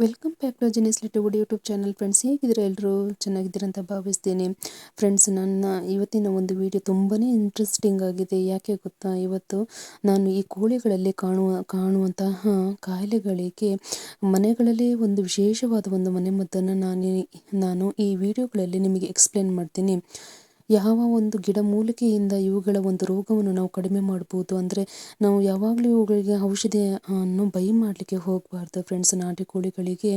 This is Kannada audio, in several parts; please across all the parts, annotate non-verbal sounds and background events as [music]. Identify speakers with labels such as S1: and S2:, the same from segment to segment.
S1: Welcome back to Jinis YouTube channel friends ಹೇಗಿದ್ದೀರಾ ಎಲ್ಲರೂ ಚೆನ್ನಾಗಿದ್ದೀರಂತ ಭಾವಿಸ್ತೀನಿ. ಫ್ರೆಂಡ್ಸ್ ನನ್ನ ಇವತ್ತಿನ ಒಂದು ವಿಡಿಯೋ ತುಂಬಾ ಇಂಟ್ರೆಸ್ಟಿಂಗ್ ಆಗಿದೆ. ಯಾಕೆ ಗೊತ್ತಾ? ಇವತ್ತು ನಾನು ಈ ಕೋಳಿಗಳಲ್ಲಿ ಕಾಣುವ, ಕಾಣುವಂತಹ ಕಾಯಿಲೆಗಳಿಗೆ ಮನೆಗಳಲ್ಲಿ ಒಂದು ವಿಶೇಷವಾದ ಒಂದು ಮನೆಮದ್ದನ್ನು ನಾನು ನಾನು ಈ ವಿಡಿಯೋಗಳಲ್ಲಿ ನಿಮಗೆ ಎಕ್ಸ್ಪ್ಲೇನ್ ಮಾಡ್ತೀನಿ. ಯಾವ ಒಂದು ಗಿಡಮೂಲಿಕೆಯಿಂದ ಇವುಗಳ ಒಂದು ರೋಗವನ್ನು ನಾವು ಕಡಿಮೆ ಮಾಡ್ಬೋದು ಅಂದರೆ ನಾವು ಯಾವಾಗಲೂ ಇವುಗಳಿಗೆ ಔಷಧಿಯನ್ನು ಬೈ ಮಾಡಲಿಕ್ಕೆ ಹೋಗಬಾರ್ದು ಫ್ರೆಂಡ್ಸ್ ನಾಟಿ ಕೋಳಿಗಳಿಗೆ.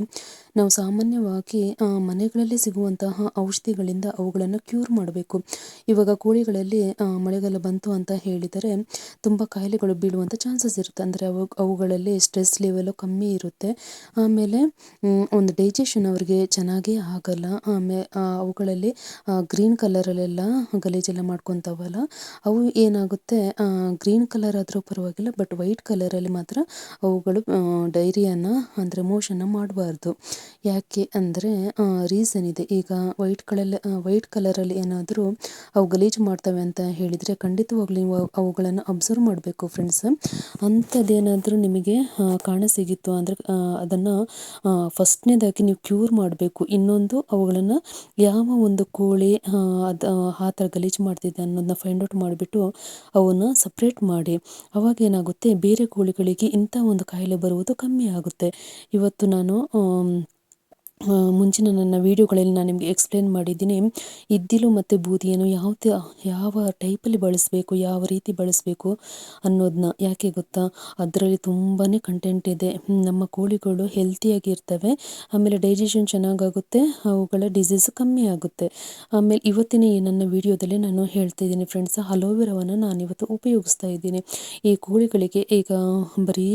S1: ನಾವು ಸಾಮಾನ್ಯವಾಗಿ ಮನೆಗಳಲ್ಲಿ ಸಿಗುವಂತಹ ಔಷಧಿಗಳಿಂದ ಅವುಗಳನ್ನು ಕ್ಯೂರ್ ಮಾಡಬೇಕು. ಇವಾಗ ಕೋಳಿಗಳಲ್ಲಿ ಮಳೆಗಾಲ ಬಂತು ಅಂತ ಹೇಳಿದರೆ ತುಂಬ ಕಾಯಿಲೆಗಳು ಬೀಳುವಂಥ ಚಾನ್ಸಸ್ ಇರುತ್ತೆ. ಅಂದರೆ ಅವು, ಅವುಗಳಲ್ಲಿ ಸ್ಟ್ರೆಸ್ ಲೆವೆಲು ಕಮ್ಮಿ ಇರುತ್ತೆ. ಆಮೇಲೆ ಒಂದು ಡೈಜೆಷನ್ ಅವರಿಗೆ ಚೆನ್ನಾಗೇ ಆಗಲ್ಲ. ಆಮೇಲೆ ಅವುಗಳಲ್ಲಿ ಗ್ರೀನ್ ಕಲರಲ್ಲೆಲ್ಲ ಗಲೀಜೆಲ್ಲ ಮಾಡ್ಕೊತಾವಲ್ಲ, ಅವು ಏನಾಗುತ್ತೆ ಗ್ರೀನ್ ಕಲರ್ ಆದರೂ ಪರವಾಗಿಲ್ಲ ಬಟ್ ವೈಟ್ ಕಲರಲ್ಲಿ ಮಾತ್ರ ಅವುಗಳು ಡೈರಿಯನ್ನು ಅಂದರೆ ಮೋಷನ್ನ ಮಾಡಬಾರ್ದು. ಯಾಕೆ ಅಂದರೆ ರೀಸನ್ ಇದೆ. ಈಗ ವೈಟ್ ಕಲರ್ ವೈಟ್ ಕಲರಲ್ಲಿ ಏನಾದರೂ ಅವು ಗಲೀಜು ಮಾಡ್ತವೆ ಅಂತ ಹೇಳಿದರೆ ಖಂಡಿತವಾಗ್ಲೂ ನೀವು ಅವುಗಳನ್ನು ಅಬ್ಸರ್ವ್ ಮಾಡಬೇಕು ಫ್ರೆಂಡ್ಸ್ ಅಂಥದ್ದೇನಾದರೂ ನಿಮಗೆ ಕಾಣಸಿಗಿತ್ತು ಅಂದರೆ ಅದನ್ನು ಫಸ್ಟ್ನೇದಾಗಿ ನೀವು ಕ್ಯೂರ್ ಮಾಡಬೇಕು. ಇನ್ನೊಂದು ಅವುಗಳನ್ನು ಯಾವ ಒಂದು ಕೋಳಿ ಅದು ಆ ಥರ ಗಲೀಜು ಮಾಡ್ತಿದ್ದೆ ಅನ್ನೋದನ್ನ ಫೈಂಡ್ ಔಟ್ ಮಾಡಿಬಿಟ್ಟು ಅವನ್ನು ಸಪ್ರೇಟ್ ಮಾಡಿ. ಅವಾಗ ಏನಾಗುತ್ತೆ, ಬೇರೆ ಕೋಳಿಗಳಿಗೆ ಇಂಥ ಒಂದು ಕಾಯಿಲೆ ಬರುವುದು ಕಮ್ಮಿ ಆಗುತ್ತೆ. ಇವತ್ತು ನಾನು ಮುಂಚಿನ ನನ್ನ ವೀಡಿಯೋಗಳಲ್ಲಿ ನಾನು ನಿಮಗೆ ಎಕ್ಸ್ಪ್ಲೇನ್ ಮಾಡಿದ್ದೀನಿ. ಇದ್ದಿಲು ಮತ್ತು ಬೂದಿಯನ್ನು ಯಾವ ಯಾವ ಟೈಪಲ್ಲಿ ಬಳಸಬೇಕು, ಯಾವ ರೀತಿ ಬಳಸಬೇಕು ಅನ್ನೋದನ್ನ ಯಾಕೆ ಗೊತ್ತಾ? ಅದರಲ್ಲಿ ತುಂಬಾ ಕಂಟೆಂಟ್ ಇದೆ. ನಮ್ಮ ಕೋಳಿಗಳು ಹೆಲ್ತಿಯಾಗಿ ಇರ್ತವೆ. ಆಮೇಲೆ ಡೈಜೆಷನ್ ಚೆನ್ನಾಗಾಗುತ್ತೆ, ಅವುಗಳ ಡಿಸೀಸ್ ಕಮ್ಮಿ ಆಗುತ್ತೆ. ಆಮೇಲೆ ಇವತ್ತಿನ ಈ ನನ್ನ ವಿಡಿಯೋದಲ್ಲಿ ನಾನು ಹೇಳ್ತಾ ಇದ್ದೀನಿ ಫ್ರೆಂಡ್ಸ್ ಅಲೋವೆರಾವನ್ನು ನಾನು ಇವತ್ತು ಉಪಯೋಗಿಸ್ತಾ ಇದ್ದೀನಿ. ಈ ಕೋಳಿಗಳಿಗೆ ಈಗ ಬರೀ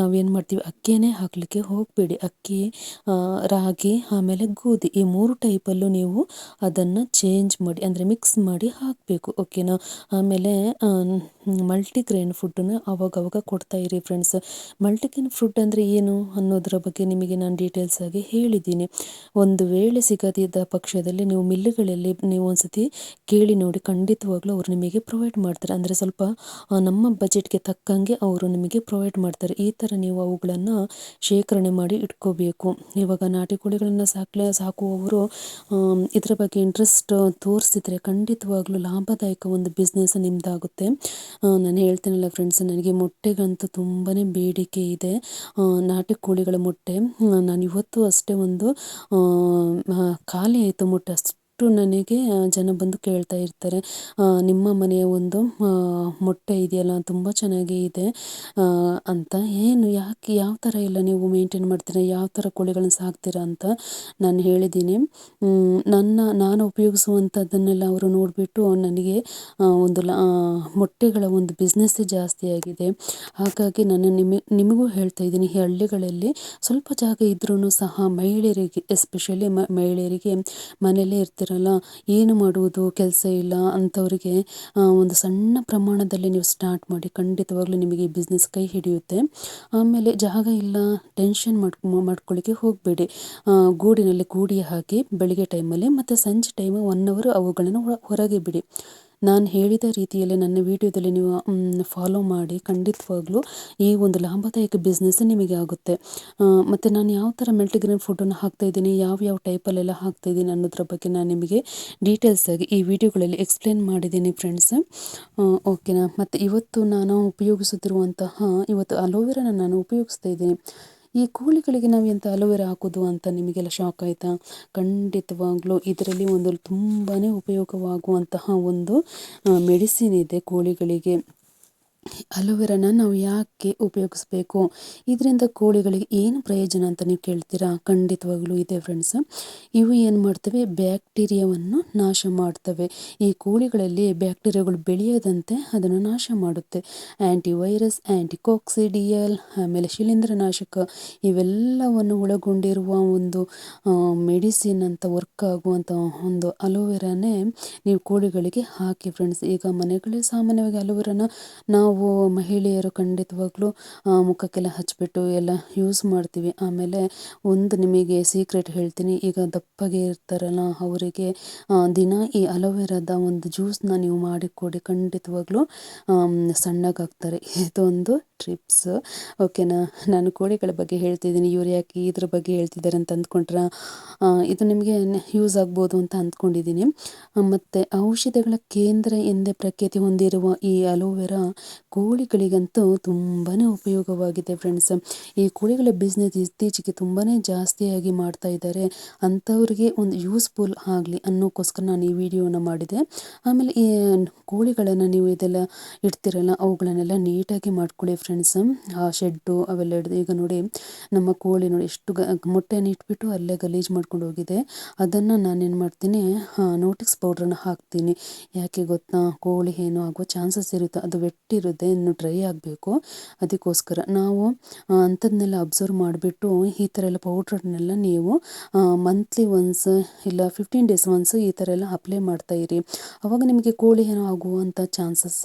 S1: ನಾವೇನು ಮಾಡ್ತೀವಿ, ಅಕ್ಕಿಯೇ ಹಾಕಲಿಕ್ಕೆ ಹೋಗಬೇಡಿ. ಅಕ್ಕಿ ರಾಗಿ, ಆಮೇಲೆ ಗೋಧಿ. ಈ ಮೂರು ಟೈಪಲ್ಲೂ ನೀವು ಅದನ್ನು ಚೇಂಜ್ ಮಾಡಿ, ಅಂದರೆ ಮಿಕ್ಸ್ ಮಾಡಿ ಹಾಕಬೇಕು ಓಕೆನಾ ಆಮೇಲೆ ಮಲ್ಟಿಗ್ರೇನ್ ಫುಡ್ಡನ್ನು ಅವಾಗವಾಗ ಕೊಡ್ತಾ ಇರಿ ಫ್ರೆಂಡ್ಸ್ ಮಲ್ಟಿಗ್ರೇನ್ ಫುಡ್ ಅಂದರೆ ಏನು ಅನ್ನೋದರ ಬಗ್ಗೆ ನಿಮಗೆ ನಾನು ಡೀಟೇಲ್ಸ್ ಆಗಿ ಹೇಳಿದ್ದೀನಿ. ಒಂದು ವೇಳೆ ಸಿಗದಿದ್ದ ಪಕ್ಷದಲ್ಲಿ ನೀವು ಮಿಲ್ಲುಗಳಲ್ಲಿ ನೀವು ಒಂದ್ಸತಿ ಕೇಳಿ ನೋಡಿ, ಖಂಡಿತವಾಗ್ಲೂ ಅವರು ನಿಮಗೆ ಪ್ರೊವೈಡ್ ಮಾಡ್ತಾರೆ. ಅಂದರೆ ಸ್ವಲ್ಪ ನಮ್ಮ ಬಜೆಟ್ಗೆ ತಕ್ಕಂಗೆ ಅವರು ನಿಮಗೆ ಪ್ರೊವೈಡ್ ಮಾಡ್ತಾರೆ. ಈ ಥರ ನೀವು ಅವುಗಳನ್ನು ಶೇಖರಣೆ ಮಾಡಿ ಇಟ್ಕೋಬೇಕು. ಇವಾಗ ನಾಟಿ ಕೋಳಿಗಳನ್ನು ಸಾಕಲೆ ಸಾಕುವವರು ಇದರ ಬಗ್ಗೆ ಇಂಟ್ರೆಸ್ಟ್ ತೋರಿಸಿದ್ರೆ ಖಂಡಿತವಾಗ್ಲೂ ಲಾಭದಾಯಕ ಒಂದು ಬಿಸ್ನೆಸ್ ನಿಮ್ಮದಾಗುತ್ತೆ ನಾನು ಹೇಳ್ತೀನಲ್ಲ ಫ್ರೆಂಡ್ಸ್ ನನಗೆ ಮೊಟ್ಟೆಗಂತೂ ತುಂಬಾ ಬೇಡಿಕೆ ಇದೆ. ನಾಟಿ ಕೋಳಿಗಳ ಮೊಟ್ಟೆ. ನಾನು ಇವತ್ತು ಅಷ್ಟೇ ಒಂದು ಖಾಲಿ ಆಯಿತು ಮೊಟ್ಟೆ ಅಷ್ಟು. ನನಗೆ ಜನ ಬಂದು ಕೇಳ್ತಾ ಇರ್ತಾರೆ. ನಿಮ್ಮ ಮನೆಯ ಒಂದು ಮೊಟ್ಟೆ ಇದೆಯಲ್ಲ, ತುಂಬ ಚೆನ್ನಾಗಿ ಇದೆ ಅಂತ. ಏನು, ಯಾಕೆ, ಯಾವ ಥರ ಎಲ್ಲ ನೀವು ಮೇಂಟೈನ್ ಮಾಡ್ತೀರಾ? ಯಾವ ಥರ ಕೋಳಿಗಳನ್ನ ಸಾಕ್ತೀರಾ ಅಂತ ನಾನು ಹೇಳಿದ್ದೀನಿ. ನನ್ನ, ನಾನು ಉಪಯೋಗಿಸುವಂಥದ್ದನ್ನೆಲ್ಲ ಅವರು ನೋಡಿಬಿಟ್ಟು ನನಗೆ ಒಂದು ಮೊಟ್ಟೆಗಳ ಒಂದು ಬಿಸ್ನೆಸ್ಸೇ ಜಾಸ್ತಿ ಆಗಿದೆ. ಹಾಗಾಗಿ ನಾನು ನಿಮಗೆ ನಿಮಗೂ ಹೇಳ್ತಾ ಇದ್ದೀನಿ, ಈ ಹಳ್ಳಿಗಳಲ್ಲಿ ಸ್ವಲ್ಪ ಜಾಗ ಇದ್ರೂ ಸಹ ಮಹಿಳೆಯರಿಗೆ ಎಸ್ಪೆಷಲಿ ಮಹಿಳೆಯರಿಗೆ ಮನೆಯಲ್ಲೇ ಇರ್ತಿರಲ್ಲ ಏನು ಮಾಡುವುದು ಕೆಲಸ ಇಲ್ಲ ಅಂಥವರಿಗೆ ಒಂದು ಸಣ್ಣ ಪ್ರಮಾಣದಲ್ಲಿ ನೀವು ಸ್ಟಾರ್ಟ್ ಮಾಡಿ ಖಂಡಿತವಾಗ್ಲೂ ನಿಮಗೆ ಈ ಬಿಸ್ನೆಸ್ ಕೈ ಹಿಡಿಯುತ್ತೆ. ಆಮೇಲೆ ಜಾಗ ಇಲ್ಲ ಟೆನ್ಷನ್ ಮಾಡ್ಕೊ, ಮಾಡ್ಕೊಳ್ಳಿಕ್ಕೆ ಹೋಗಬೇಡಿ. ಗೂಡಿನಲ್ಲಿ ಗೂಡಿ ಹಾಕಿ, ಬೆಳಿಗ್ಗೆ ಟೈಮಲ್ಲಿ ಮತ್ತು ಸಂಜೆ ಟೈಮ್ ಒನ್ ಅವರ್ ಅವುಗಳನ್ನು ಹೊರಗೆ ಬಿಡಿ. ನಾನು ಹೇಳಿದ ರೀತಿಯಲ್ಲಿ ನನ್ನ ವಿಡಿಯೋದಲ್ಲಿ ನೀವು ಫಾಲೋ ಮಾಡಿ ಖಂಡಿತವಾಗ್ಲೂ ಈ ಒಂದು ಲಾಭದಾಯಕ ಬಿಸ್ನೆಸ್ ನಿಮಗೆ ಆಗುತ್ತೆ. ಮತ್ತು ನಾನು ಯಾವ ಥರ ಮಲ್ಟಿಗ್ರೇನ್ ಫುಡ್ಡನ್ನು ಹಾಕ್ತಾಯಿದ್ದೀನಿ ಯಾವ ಯಾವ ಟೈಪಲ್ಲೆಲ್ಲ ಹಾಕ್ತಾಯಿದ್ದೀನಿ ಅನ್ನೋದ್ರ ಬಗ್ಗೆ ನಾನು ನಿಮಗೆ ಡೀಟೇಲ್ಸಾಗಿ ಈ ವಿಡಿಯೋಗಳಲ್ಲಿ ಎಕ್ಸ್ಪ್ಲೇನ್ ಮಾಡಿದ್ದೀನಿ ಫ್ರೆಂಡ್ಸ್ ಓಕೆನಾ ಮತ್ತು ಇವತ್ತು ನಾನು ಉಪಯೋಗಿಸುತ್ತಿರುವಂತಹ, ಇವತ್ತು ಅಲೋವೆರಾನ ನಾನು ಉಪಯೋಗಿಸ್ತಾ ಇದ್ದೀನಿ. ಈ ಕೋಳಿಗಳಿಗೆ ನಾವು ಎಂಥ ಅಲೋವೆರಾ ಹಾಕೋದು ಅಂತ ನಿಮಗೆಲ್ಲ ಶಾಕ್ ಆಯಿತಾ? ಖಂಡಿತವಾಗ್ಲೂ ಇದರಲ್ಲಿ ಒಂದು ತುಂಬಾ ಉಪಯೋಗವಾಗುವಂತಹ ಒಂದು ಮೆಡಿಸಿನ್ ಇದೆ ಕೋಳಿಗಳಿಗೆ. ಅಲೋವೆರಾನ ನಾವು ಯಾಕೆ ಉಪಯೋಗಿಸ್ಬೇಕು? ಇದರಿಂದ ಕೋಳಿಗಳಿಗೆ ಏನು ಪ್ರಯೋಜನ ಅಂತ ನೀವು ಕೇಳ್ತೀರಾ? ಖಂಡಿತವಾಗ್ಲೂ ಇದೆ ಫ್ರೆಂಡ್ಸ್ ಇವು ಏನು ಮಾಡ್ತವೆ? ಬ್ಯಾಕ್ಟೀರಿಯಾವನ್ನು ನಾಶ ಮಾಡ್ತವೆ. ಈ ಕೋಳಿಗಳಲ್ಲಿ ಬ್ಯಾಕ್ಟೀರಿಯಾಗಳು ಬೆಳೆಯದಂತೆ ಅದನ್ನು ನಾಶ ಮಾಡುತ್ತೆ. ಆ್ಯಂಟಿ ವೈರಸ್ ಆ್ಯಂಟಿ ಕಾಕ್ಸಿಡಿಯಲ್ ಆಮೇಲೆ ಶಿಲೀಂಧ್ರನಾಶಕ ಇವೆಲ್ಲವನ್ನು ಒಳಗೊಂಡಿರುವ ಒಂದು ಮೆಡಿಸಿನ್ ಅಂತ ವರ್ಕ್ ಆಗುವಂಥ ಒಂದು ಅಲೋವೆರಾನೇ ನೀವು ಕೋಳಿಗಳಿಗೆ ಹಾಕಿ ಫ್ರೆಂಡ್ಸ್ ಈಗ ಮನೆಗಳಲ್ಲಿ ಸಾಮಾನ್ಯವಾಗಿ ಅಲೋವೆರಾನ ನಾವು ನಾವು ಮಹಿಳೆಯರು ಖಂಡಿತವಾಗ್ಲೂ ಮುಖಕ್ಕೆಲ್ಲ ಹಚ್ಚಿಬಿಟ್ಟು ಎಲ್ಲ ಯೂಸ್ ಮಾಡ್ತೀವಿ. ಆಮೇಲೆ ಒಂದು ನಿಮಗೆ ಸೀಕ್ರೆಟ್ ಹೇಳ್ತೀನಿ. ಈಗ ದಪ್ಪಗೆ ಇರ್ತಾರಲ್ಲ, ಅವರಿಗೆ ದಿನ ಈ ಅಲೋವೆರಾದ ಒಂದು ಜ್ಯೂಸನ್ನ ನೀವು ಮಾಡಿಕೊಡಿ. ಖಂಡಿತವಾಗ್ಲೂ ಸಣ್ಣಗಾಗ್ತಾರೆ. [laughs] ಇದೊಂದು ಟ್ರಿಪ್ಸ್ ಓಕೆನಾ ನಾನು ಕೋಳಿಗಳ ಬಗ್ಗೆ ಹೇಳ್ತಿದ್ದೀನಿ. ಇವ್ರು ಯಾಕೆ ಇದ್ರ ಬಗ್ಗೆ ಹೇಳ್ತಿದ್ದಾರೆ ಅಂತ ಅಂದ್ಕೊಂಡ್ರೆ? ಇದು ನಿಮಗೆ ಯೂಸ್ ಆಗ್ಬೋದು ಅಂತ ಅಂದ್ಕೊಂಡಿದ್ದೀನಿ. ಮತ್ತು ಔಷಧಿಗಳ ಕೇಂದ್ರ ಎಂದೇ ಪ್ರಖ್ಯಾತಿ ಹೊಂದಿರುವ ಈ ಅಲೋವೆರಾ ಕೋಳಿಗಳಿಗಂತೂ ತುಂಬಾ ಉಪಯೋಗವಾಗಿದೆ ಫ್ರೆಂಡ್ಸ್ ಈ ಕೋಳಿಗಳ ಬಿಸ್ನೆಸ್ ಇತ್ತೀಚೆಗೆ ತುಂಬಾ ಜಾಸ್ತಿಯಾಗಿ ಮಾಡ್ತಾ ಇದ್ದಾರೆ. ಅಂಥವ್ರಿಗೆ ಒಂದು ಯೂಸ್ಫುಲ್ ಆಗಲಿ ಅನ್ನೋಕ್ಕೋಸ್ಕರ ನಾನು ಈ ವಿಡಿಯೋನ ಮಾಡಿದೆ. ಆಮೇಲೆ ಈ ಕೋಳಿಗಳನ್ನು ನೀವು ಇದೆಲ್ಲ ಇಡ್ತಿರಲ್ಲ, ಅವುಗಳನ್ನೆಲ್ಲ ನೀಟಾಗಿ ಮಾಡ್ಕೊಳ್ಳಿ ಫ್ರೆಂಡ್ಸ್ ಆ ಶೆಡ್ಡು ಅವೆಲ್ಲ ಹಿಡ್ದು, ಈಗ ನೋಡಿ ನಮ್ಮ ಕೋಳಿ ನೋಡಿ ಎಷ್ಟು ಗ, ಮೊಟ್ಟೆಯನ್ನು ಇಟ್ಬಿಟ್ಟು ಅಲ್ಲೇ ಗಲೀಜು ಮಾಡ್ಕೊಂಡು ಹೋಗಿದೆ. ಅದನ್ನು ನಾನೇನು ಮಾಡ್ತೀನಿ ನೋಟಿಕ್ಸ್ ಪೌಡ್ರನ್ನ ಹಾಕ್ತೀನಿ. ಯಾಕೆ ಗೊತ್ತಾ? ಕೋಳಿ ಏನು ಆಗೋ ಚಾನ್ಸಸ್ ಇರುತ್ತೆ. ಅದು ವೆಟ್ಟಿರುತ್ತೆ. ಇನ್ನು ಡ್ರೈ ಆಗಬೇಕು. ಅದಕ್ಕೋಸ್ಕರ ನಾವು ಅಂಥದ್ದನ್ನೆಲ್ಲ ಅಬ್ಸರ್ವ್ ಮಾಡಿಬಿಟ್ಟು ಈ ಥರ ಎಲ್ಲ ಪೌಡ್ರನ್ನೆಲ್ಲ ನೀವು ಮಂತ್ಲಿ ಒನ್ಸ್ ಇಲ್ಲ ಫಿಫ್ಟೀನ್ ಡೇಸ್ ಒನ್ಸ್ ಈ ಥರ ಎಲ್ಲ ಅಪ್ಲೈ ಮಾಡ್ತಾ ಇರಿ. ಅವಾಗ ನಿಮಗೆ ಕೋಳಿ ಏನೋ ಆಗುವಂಥ ಚಾನ್ಸಸ್